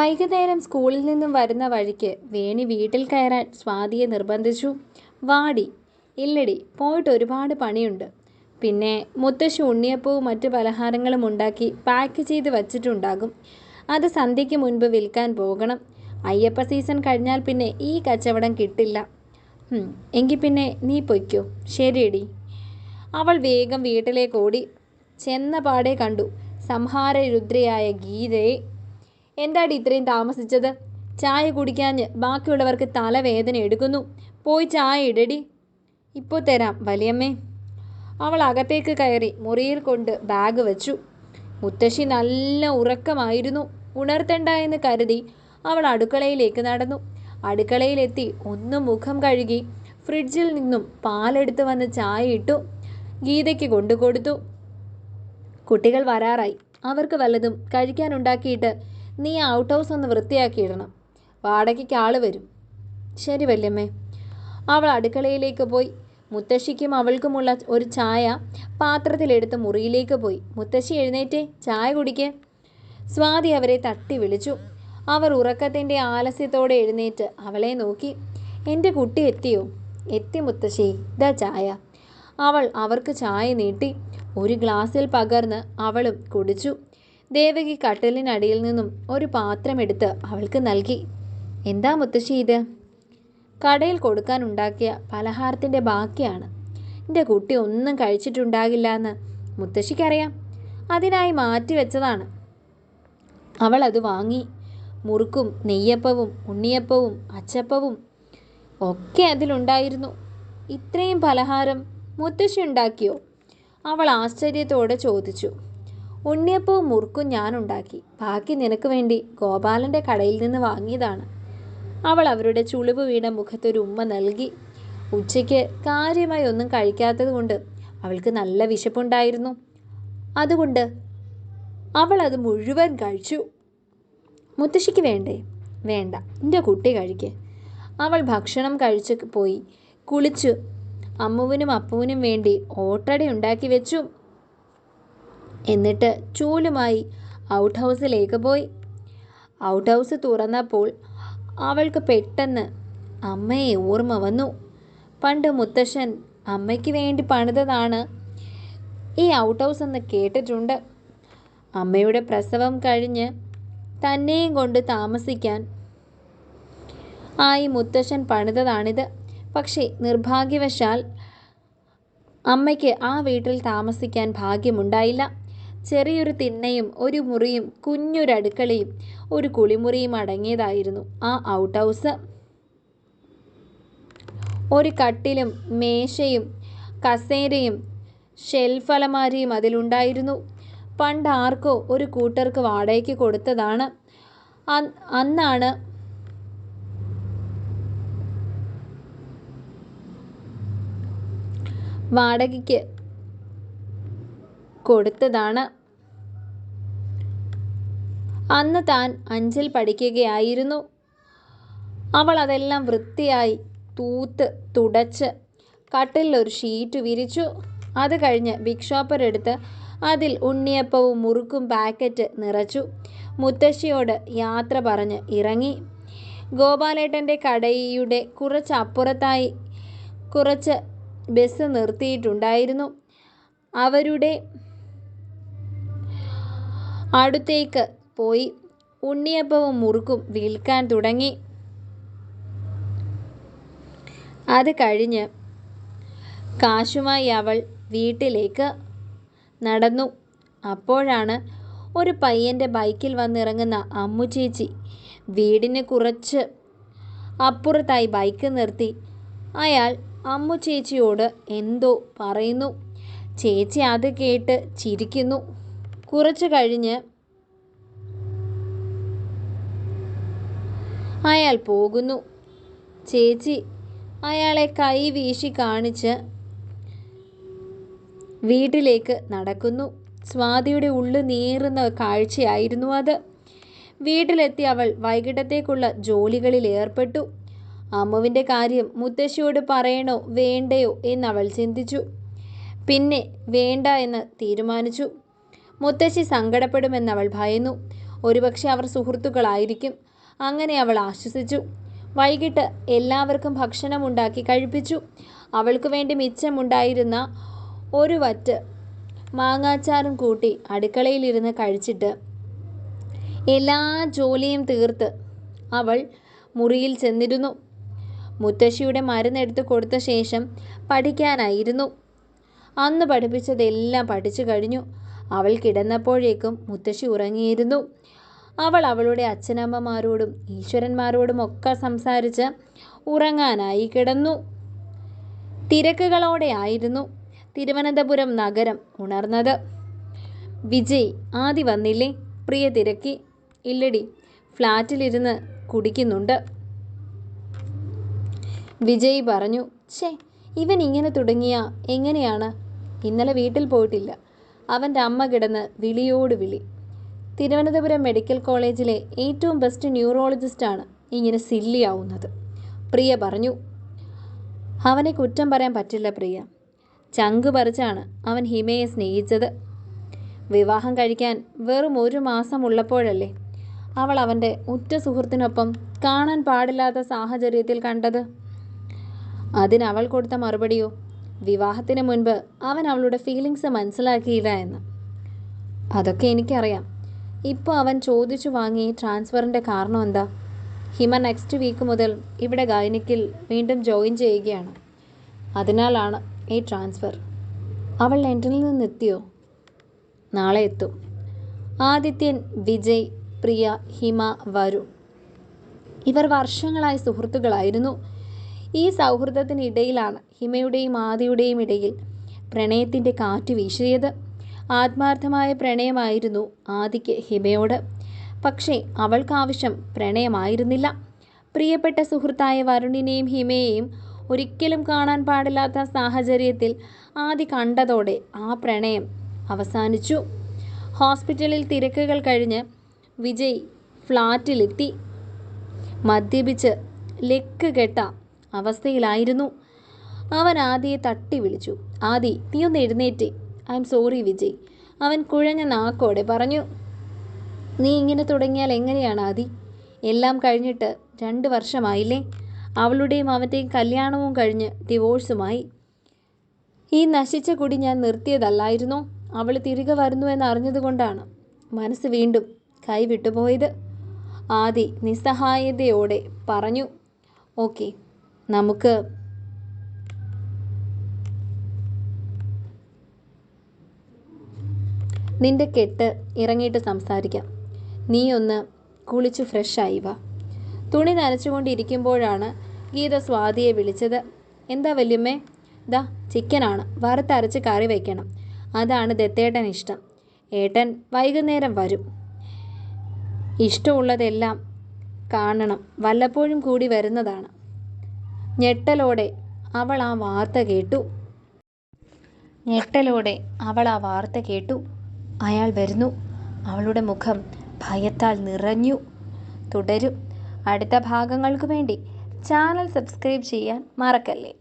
വൈകുന്നേരം സ്കൂളിൽ നിന്നും വരുന്ന വഴിക്ക് വേണി വീട്ടിൽ കയറാൻ സ്വാതിയെ നിർബന്ധിച്ചു. വാടി ഇല്ലടി പോയിട്ട് ഒരുപാട് പണിയുണ്ട്. പിന്നെ മുത്തശ്ശി ഉണ്ണിയപ്പവും മറ്റു പലഹാരങ്ങളും ഉണ്ടാക്കി പാക്ക് ചെയ്ത് വച്ചിട്ടുണ്ടാകും. അത് സന്ധ്യയ്ക്ക് മുൻപ് വിൽക്കാൻ പോകണം. അയ്യപ്പ സീസൺ കഴിഞ്ഞാൽ പിന്നെ ഈ കച്ചവടം കിട്ടില്ല. എങ്കിൽ പിന്നെ നീ പൊയ്ക്കോ. ശരിയടി. അവൾ വേഗം വീട്ടിലേക്ക് ഓടി. ചെന്ന പാടെ കണ്ടു സംഹാര സംഹാരരുദ്രയായ ഗീതയെ എന്താടി ഇത്രയും താമസിച്ചത്? ചായ കുടിക്കാഞ്ഞ് ബാക്കിയുള്ളവർക്ക് തലവേദന എടുക്കുന്നു. പോയി ചായ ഇടടി. ഇപ്പോൾ തരാം വലിയമ്മേ. അവൾ അകത്തേക്ക് കയറി മുറിയിൽ കൊണ്ട് ബാഗ് വെച്ചു. മുത്തശ്ശി നല്ല ഉറക്കമായിരുന്നു. ഉണർത്തണ്ട എന്ന് കരുതി അവൾ അടുക്കളയിലേക്ക് നടന്നു. അടുക്കളയിലെത്തി ഒന്ന് മുഖം കഴുകി ഫ്രിഡ്ജിൽ നിന്നും പാലെടുത്ത് വന്ന് ചായ ഇട്ടു. ഗീതയ്ക്ക് കൊണ്ടുകൊടുത്തു കുട്ടികൾ വരാറായി. അവർക്ക് വല്ലതും കഴിക്കാനുണ്ടാക്കിയിട്ട് നീ ഔട്ട് ഹൗസ് ഒന്ന് വൃത്തിയാക്കിയിടണം. വാടകയ്ക്ക് ആൾ വരും. ശരി വല്യമ്മേ. അവൾ അടുക്കളയിലേക്ക് പോയി. മുത്തശ്ശിക്കും അവൾക്കുമുള്ള ഒരു ചായ പാത്രത്തിലെടുത്ത് മുറിയിലേക്ക് പോയി. മുത്തശ്ശി എഴുന്നേറ്റേ ചായ കുടിക്ക്. സ്വാതി അവരെ തട്ടി വിളിച്ചു. അവർ ഉറക്കത്തിന്റെ ആലസ്യത്തോടെ എഴുന്നേറ്റ് അവളെ നോക്കി. എന്റെ കുട്ടി എത്തിയോ? എത്തി മുത്തശ്ശി. ഇതാ ചായ. അവൾ അവർക്ക് ചായ നീട്ടി. ഒരു ഗ്ലാസ്സിൽ പകർന്ന് അവളും കുടിച്ചു. ദേവകി കട്ടിലിനടിയിൽ നിന്നും ഒരു പാത്രമെടുത്ത് അവൾക്ക് നൽകി. എന്താ മുത്തശ്ശി ഇത്? കടയിൽ കൊടുക്കാനുണ്ടാക്കിയ പലഹാരത്തിന്റെ ബാക്കിയാണ്. എന്റെ കുട്ടി ഒന്നും കഴിച്ചിട്ടുണ്ടാകില്ല എന്ന് മുത്തശ്ശിക്കറിയാം. അതിനായി മാറ്റി വെച്ചതാണ്. അവൾ അത് വാങ്ങി. മുറുക്കും നെയ്യപ്പവും ഉണ്ണിയപ്പവും അച്ചപ്പവും ഒക്കെ അതിലുണ്ടായിരുന്നു. ഇത്രയും പലഹാരം മുത്തശ്ശി ഉണ്ടാക്കിയോ? അവൾ ആശ്ചര്യത്തോടെ ചോദിച്ചു. ഉണ്ണിയപ്പവും മുറുക്കും ഞാനുണ്ടാക്കി. ബാക്കി നിനക്ക് വേണ്ടി ഗോപാലന്റെ കടയിൽ നിന്ന് വാങ്ങിയതാണ്. അവൾ അവരുടെ ചുളിവ് വീണ മുഖത്തൊരു ഉമ്മ നൽകി. ഉച്ചയ്ക്ക് കാര്യമായി ഒന്നും കഴിക്കാത്തത് കൊണ്ട് അവൾക്ക് നല്ല വിശപ്പുണ്ടായിരുന്നു. അതുകൊണ്ട് അവൾ അത് മുഴുവൻ കഴിച്ചു. മുത്തശ്ശിക്ക് വേണ്ടേ? വേണ്ട. എന്റെ കുട്ടി കഴിക്ക്. അവൾ ഭക്ഷണം കഴിച്ചു പോയി. കുളിച്ചു അമ്മുവിനും അപ്പുവിനും വേണ്ടി ഓട്ടട ഉണ്ടാക്കി വെച്ചു. എന്നിട്ട് ചൂലുമായി ഔട്ട് ഹൗസിലേക്ക് പോയി. ഔട്ട് ഹൗസ് തുറന്നപ്പോൾ അവൾക്ക് പെട്ടെന്ന് അമ്മയെ ഓർമ്മ വന്നു. പണ്ട് മുത്തശ്ശൻ അമ്മയ്ക്ക് വേണ്ടി പണിതതാണ്. ഈ ഔട്ട് ഹൗസ് എന്ന് കേട്ടിട്ടുണ്ട്. അമ്മയുടെ പ്രസവം കഴിഞ്ഞ് തന്നെയും കൊണ്ട് താമസിക്കാൻ ആയി മുത്തശ്ശൻ പണിതതാണിത്. പക്ഷേ നിർഭാഗ്യവശാൽ അമ്മയ്ക്ക് ആ വീട്ടിൽ താമസിക്കാൻ ഭാഗ്യമുണ്ടായില്ല. ചെറിയൊരു തിണ്ണയും ഒരു മുറിയും കുഞ്ഞൊരടുക്കളയും ഒരു കുളിമുറിയും അടങ്ങിയതായിരുന്നു ആ ഔട്ട് ഹൗസ് ഒരു കട്ടിലും മേശയും കസേരയും ഷെൽഫ് അലമാരിയും അതിലുണ്ടായിരുന്നു. പണ്ട് ആർക്കോ ഒരു കൂട്ടർക്ക് വാടകയ്ക്ക് കൊടുത്തതാണ്. അന്നാണ് വാടകയ്ക്ക് കൊടുത്തതാണ്. അന്ന് താൻ അഞ്ചിൽ പഠിക്കുകയായിരുന്നു. അവൾ അതെല്ലാം വൃത്തിയായി തൂത്ത് തുടച്ച് കട്ടിലിൽ ഒരു ഷീറ്റ് വിരിച്ചു. അത് കഴിഞ്ഞ് ബിഗ് ഷോപ്പർ എടുത്ത് അതിൽ ഉണ്ണിയപ്പവും മുറുക്കും പാക്കറ്റ് നിറച്ചു. മുത്തശ്ശിയോട് യാത്ര പറഞ്ഞ് ഇറങ്ങി. ഗോപാലേട്ടന്റെ കടയുടെ കുറച്ച് അപ്പുറത്തായി കുറച്ച് ബസ് നിർത്തിയിട്ടുണ്ടായിരുന്നു. അവരുടെ അടുത്തേക്ക് പോയി. ഉണ്ണിയപ്പവും മുറുക്കും വിൽക്കാൻ തുടങ്ങി. അത് കഴിഞ്ഞ് കാശുമായി അവൾ വീട്ടിലേക്ക് നടന്നു. അപ്പോഴാണ് ഒരു പയ്യന്റെ ബൈക്കിൽ വന്നിറങ്ങുന്ന അമ്മു ചേച്ചി വീടിന് കുറച്ച് അപ്പുറത്തായി ബൈക്ക് നിർത്തി. അയാൾ അമ്മു ചേച്ചിയോട് എന്തോ പറയുന്നു. ചേച്ചി അത് കേട്ട് ചിരിക്കുന്നു. കുറച്ച് കഴിഞ്ഞ് അയാൾ പോകുന്നു. ചേച്ചി അയാളെ കൈ വീശി കാണിച്ച് വീട്ടിലേക്ക് നടക്കുന്നു. സ്വാതിയുടെ ഉള്ളു നീറുന്ന കാഴ്ചയായിരുന്നു അത്. വീട്ടിലെത്തി അവൾ വൈകിട്ടത്തേക്കുള്ള ജോലികളിൽ ഏർപ്പെട്ടു. അമ്മുവിന്റെ കാര്യം മുത്തശ്ശിയോട് പറയണോ വേണ്ടയോ? എന്നവൾ ചിന്തിച്ചു. പിന്നെ വേണ്ട എന്ന് തീരുമാനിച്ചു. മുത്തശ്ശി സങ്കടപ്പെടുമെന്നവൾ ഭയന്നു. ഒരുപക്ഷെ അവർ സുഹൃത്തുക്കളായിരിക്കും. അങ്ങനെ അവൾ ആശ്വസിച്ചു. വൈകിട്ട് എല്ലാവർക്കും ഭക്ഷണം ഉണ്ടാക്കി കഴിപ്പിച്ചു. അവൾക്ക് വേണ്ടി മിച്ചമുണ്ടായിരുന്ന ഒരു വറ്റ് മാങ്ങാച്ചാറും കൂട്ടി അടുക്കളയിലിരുന്ന് കഴിച്ചിട്ട് എല്ലാ ജോലിയും തീർത്ത് അവൾ മുറിയിൽ ചെന്നിരുന്നു. മുത്തശ്ശിയുടെ മരുന്നെടുത്ത് കൊടുത്ത ശേഷം പഠിക്കാനായിരുന്നു. അന്ന് പഠിപ്പിച്ചതെല്ലാം പഠിച്ചു കഴിഞ്ഞു. അവൾ കിടന്നപ്പോഴേക്കും മുത്തശ്ശി ഉറങ്ങിയിരുന്നു. അവൾ അവളുടെ അച്ഛനമ്മമാരോടും ഈശ്വരന്മാരോടും ഒക്കെ സംസാരിച്ച് ഉറങ്ങാനായി കിടന്നു. തിരക്കുകളോടെ ആയിരുന്നു തിരുവനന്തപുരം നഗരം ഉണർന്നത്. വിജയ് ആദ്യ വന്നില്ലേ? പ്രിയ തിരക്കി. ഇല്ലടി ഫ്ലാറ്റിലിരുന്ന് കുടിക്കുന്നുണ്ട്. വിജയ് പറഞ്ഞു ഛേ ഇവൻ ഇങ്ങനെ തുടങ്ങിയ എങ്ങനെയാണ്? ഇന്നലെ വീട്ടിൽ പോയിട്ടില്ല. അവന്റെ അമ്മ കിടന്ന് വിളിയോട് വിളി. തിരുവനന്തപുരം മെഡിക്കൽ കോളേജിലെ ഏറ്റവും ബെസ്റ്റ് ന്യൂറോളജിസ്റ്റാണ് ഇങ്ങനെ സില്ലിയാവുന്നത്. പ്രിയ പറഞ്ഞു അവനെ കുറ്റം പറയാൻ പറ്റില്ല പ്രിയ. ചങ്ക് പറിച്ചാണ് അവൻ ഹിമയെ സ്നേഹിച്ചത്. വിവാഹം കഴിക്കാൻ വെറും ഒരു മാസം ഉള്ളപ്പോഴല്ലേ അവൾ അവന്റെ ഉറ്റ സുഹൃത്തിനൊപ്പം കാണാൻ പാടില്ലാത്ത സാഹചര്യത്തിൽ കണ്ടത്? അതിനവൾ കൊടുത്ത മറുപടിയോ വിവാഹത്തിന് മുൻപ് അവൻ അവളുടെ ഫീലിങ്സ് മനസ്സിലാക്കിയില്ല എന്ന്. അതൊക്കെ എനിക്കറിയാം. ഇപ്പോൾ അവൻ ചോദിച്ചു വാങ്ങി ട്രാൻസ്ഫറിന്റെ കാരണം എന്താ? ഹിമ നെക്സ്റ്റ് വീക്ക് മുതൽ ഇവിടെ ഗൈനിക്കിൽ വീണ്ടും ജോയിൻ ചെയ്യുകയാണ്. അതിനാലാണ് ഈ ട്രാൻസ്ഫർ. അവൾ ലണ്ടനിൽ നിന്ന് എത്തിയോ നാളെ എത്തും. ആദിത്യൻ വിജയ് പ്രിയ ഹിമ വരു. ഇവർ വർഷങ്ങളായി സുഹൃത്തുക്കളായിരുന്നു. ഈ സൗഹൃദത്തിനിടയിലാണ് ഹിമയുടെയും ആദിയുടെയും ഇടയിൽ പ്രണയത്തിന്റെ കാറ്റ് വീശിയത്. ആത്മാർത്ഥമായ പ്രണയമായിരുന്നു ആദിക്ക് ഹിമയോട്. പക്ഷേ അവൾക്കാവശ്യം പ്രണയമായിരുന്നില്ല. പ്രിയപ്പെട്ട സുഹൃത്തായ വരുണിനെയും ഹിമയെയും ഒരിക്കലും കാണാൻ പാടില്ലാത്ത സാഹചര്യത്തിൽ ആദി കണ്ടതോടെ ആ പ്രണയം അവസാനിച്ചു. ഹോസ്പിറ്റലിൽ തിരക്കുകൾ കഴിഞ്ഞ് വിജയ് ഫ്ലാറ്റിലെത്തി മദ്യപിച്ച് ലെക്ക് കെട്ട അവസ്ഥയിലായിരുന്നു. അവൻ ആദിയെ തട്ടി വിളിച്ചു. ആദി നീ ഒന്ന് എഴുന്നേറ്റ്. I'm sorry Vijay. അവൻ കുഴഞ്ഞ നാക്കോടെ പറഞ്ഞു. നീ ഇങ്ങനെ തുടങ്ങിയാൽ എങ്ങനെയാണ് ആദി? എല്ലാം കഴിഞ്ഞിട്ട് രണ്ട് വർഷമായില്ലേ? അവളുടെയും അവന്റെയും കല്യാണവും കഴിഞ്ഞ് ഡിവോഴ്സുമായി ഈ നശിച്ച കുടി ഞാൻ നിർത്തിയതല്ലായിരുന്നു. അവൾ തിരികെ വരുന്നു എന്നറിഞ്ഞതുകൊണ്ടാണ് മനസ്സ് വീണ്ടും കൈവിട്ടുപോയത്. ആദി നിസ്സഹായതയോടെ പറഞ്ഞു. ഓക്കെ. നമുക്ക് നിന്റെ കെട്ട് ഇറങ്ങിയിട്ട് സംസാരിക്കാം. നീ ഒന്ന് കുളിച്ച് ഫ്രഷായി വാ. തുണി നനച്ചുകൊണ്ടിരിക്കുമ്പോഴാണ് ഗീത സ്വാതിയെ വിളിച്ചത്. എന്താ വല്യമ്മേ? ദാ ചിക്കനാണ്. വറുത്തരച്ച് കറി വയ്ക്കണം അതാണ് ദത്തേട്ടൻ ഇഷ്ടം. ഏട്ടൻ വൈകുന്നേരം വരും. ഇഷ്ടമുള്ളതെല്ലാം കാണണം. വല്ലപ്പോഴും കൂടി വരുന്നതാണ്. ഞെട്ടലോടെ അവൾ ആ വാർത്ത കേട്ടു. ഞെട്ടലോടെ അവൾ ആ വാർത്ത കേട്ടു. അയാൾ വരുന്നു. അവളുടെ മുഖം ഭയത്താൽ നിറഞ്ഞു. തുടരും. അടുത്ത ഭാഗങ്ങൾക്ക് വേണ്ടി ചാനൽ സബ്സ്ക്രൈബ് ചെയ്യാൻ മറക്കല്ലേ?